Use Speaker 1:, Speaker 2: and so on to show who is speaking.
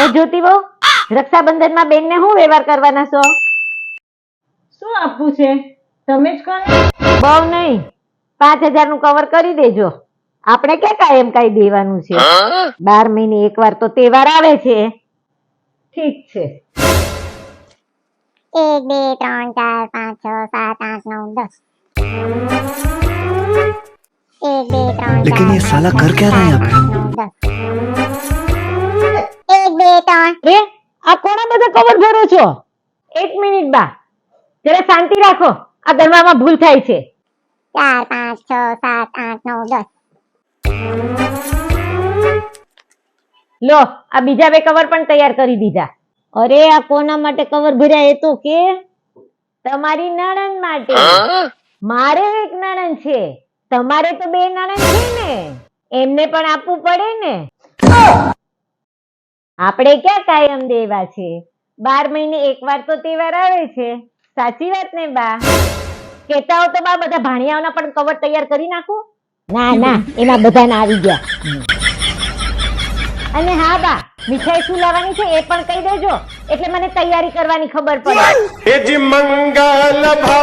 Speaker 1: હે જ્યોતિ બહુ રક્ષાબંધનમાં બેનને શું વ્યવહાર કરવાના છો
Speaker 2: શું આપવું છે તમે જ કહો ને
Speaker 1: બહુ નહીં પાંચ હજાર નું કવર કરી દેજો આપણે ક્યાં કાયમ કાંઈ દેવાનું છે બાર મહિને એકવાર તો તહેવાર આવે છે
Speaker 2: ઠીક છે
Speaker 3: એક બે ત્રણ ચાર પાંચ છ સાત આઠ નવ દસ એક બે ત્રણ
Speaker 4: लेकिन
Speaker 3: ચાર,
Speaker 4: ये साला
Speaker 3: પાંચ,
Speaker 4: कर क्या रहा है यहाँ पे?
Speaker 1: રે આ કોના બધા કવર ભરો છો? એક મિનિટ બા. જરા શાંતિ રાખો. આ ગણવામાં ભૂલ થાય છે.
Speaker 3: ચાર પાંચ છ સાત આઠ નવ દસ.
Speaker 1: લો આ બીજા બે કવર પણ તૈયાર કરી દીધા. અરે આ કોના માટે કવર ભર્યા? એ તો કે તમારી નણંદ માટે. મારે એક નણંદ છે. તમારે તો બે નણંદ છે ને. એમને પણ આપવું પડે ને. આપણે ક્યાં કાયમ દેવા છે? બાર મહિને એકવાર તો તહેવાર આવે છે. સાચી વાત ને બા? કેતા હો તો બા બધા ભાણિયાઓના પણ કવર તૈયાર કરી નાખો. ના ના એના બધા બધાને આવી ગયા. અને હા બા મીઠાઈ શું લાવવાની છે એ પણ કહી દેજો. એટલે મને તૈયારી કરવાની ખબર પડે.
Speaker 5: એ જી મંગલ ભા